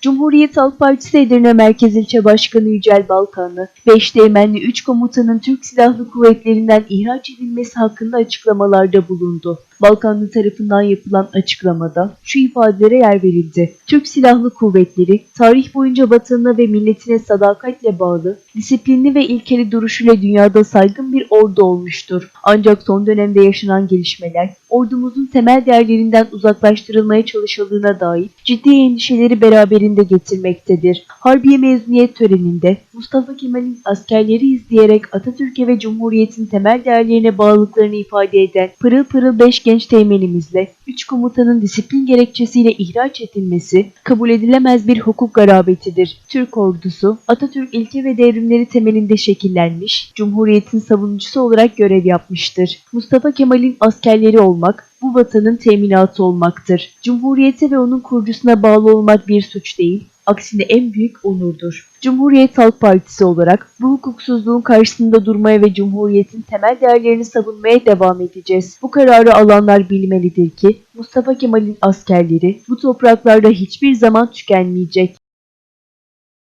Cumhuriyet Halk Partisi Edirne Merkez İlçe Başkanı Yücel Balkanlı, beş teğmenli 3 komutanın Türk Silahlı Kuvvetlerinden ihraç edilmesi hakkında açıklamalarda bulundu. Balkanlı tarafından yapılan açıklamada şu ifadelere yer verildi. Türk Silahlı Kuvvetleri, tarih boyunca vatanına ve milletine sadakatle bağlı, disiplinli ve ilkeli duruşuyla dünyada saygın bir ordu olmuştur. Ancak son dönemde yaşanan gelişmeler, ordumuzun temel değerlerinden uzaklaştırılmaya çalışıldığına dair ciddi endişeleri beraberinde getirmektedir. Harbiye mezuniyet töreninde Mustafa Kemal'in askerleri izleyerek Atatürk'e ve Cumhuriyet'in temel değerlerine bağlılıklarını ifade eden pırıl pırıl 5 genç teğmenimizle 3 komutanın disiplin gerekçesiyle ihraç edilmesi kabul edilemez bir hukuk garabetidir. Türk ordusu Atatürk ilke ve devrimleri temelinde şekillenmiş, Cumhuriyet'in savunucusu olarak görev yapmıştır. Mustafa Kemal'in askerleri olmak, bu vatanın teminatı olmaktır. Cumhuriyete ve onun kurucusuna bağlı olmak bir suç değil, aksine en büyük onurdur. Cumhuriyet Halk Partisi olarak bu hukuksuzluğun karşısında durmaya ve Cumhuriyet'in temel değerlerini savunmaya devam edeceğiz. Bu kararı alanlar bilmelidir ki Mustafa Kemal'in askerleri bu topraklarda hiçbir zaman tükenmeyecek.